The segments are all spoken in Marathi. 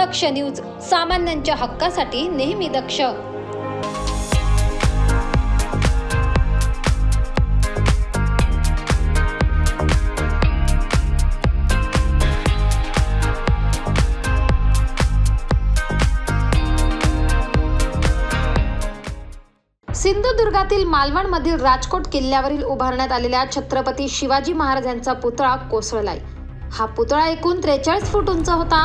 दक्ष न्यूज सामान्यांच्या हक्कासाठी नेहमी दक्ष. सिंधुदुर्गातील मालवणमधील राजकोट किल्ल्यावरील उभारण्यात आलेल्या छत्रपती शिवाजी महाराजांचा पुतळा कोसळलाय. हा पुतळा एकूण त्रेचाळीस फूट उंच होता.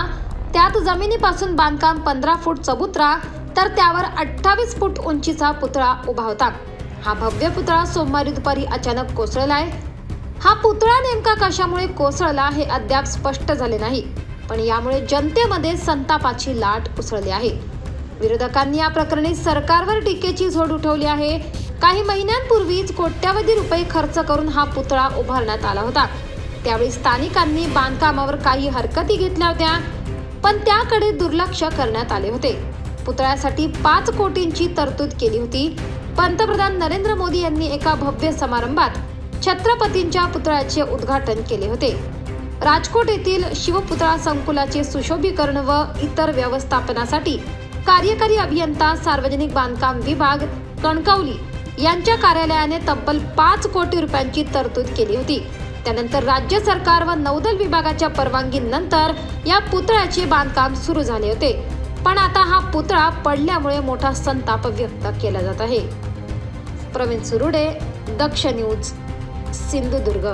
त्यात जमिनीपासून बांधकाम पंधरा फूट चबुतरा तर त्यावर अठ्ठावीस फूट उंचीचा पुतळा उभा होता. हा भव्य पुतळा सोमवारी दुपारी अचानक कोसळलाय हा पुतळा नेमका कशामुळे कोसळला हे अद्याप स्पष्ट झाले नाही पण यामुळे जनतेमध्ये संतापाची लाट उसळली आहे. विरोधकांनी या प्रकरणी सरकारवर टीकेची झोड उठवली आहे. काही महिन्यांपूर्वीच कोट्यावधी रुपये खर्च करून हा पुतळा उभारण्यात आला होता. त्यावेळी स्थानिकांनी बांधकामावर काही हरकती घेतल्या होत्या. पण त्याकडे दुर्लक्ष करण्यात आले होते. पुतळ्यासाठी पाच कोटींची तरतूद केली होती. पंतप्रधान नरेंद्र मोदी यांनी एका भव्य समारंभात छत्रपतींच्या पुतळ्याचे उद्घाटन केले होते. राजकोट येथील शिवपुतळा संकुलाचे सुशोभीकरण व इतर व्यवस्थापनासाठी कार्यकारी अभियंता सार्वजनिक बांधकाम विभाग कणकवली यांच्या कार्यालयाने तब्बल पाच कोटी रुपयांची तरतूद केली होती. त्यानंतर राज्य सरकार व नौदल विभागाच्या परवानगीनंतर या पुतळ्याचे बांधकाम सुरू झाले होते. पण आता हा पुतळा पडल्यामुळे मोठा संताप व्यक्त केला जात आहे. प्रवीण सुरुडे दक्ष न्यूज सिंधुदुर्ग.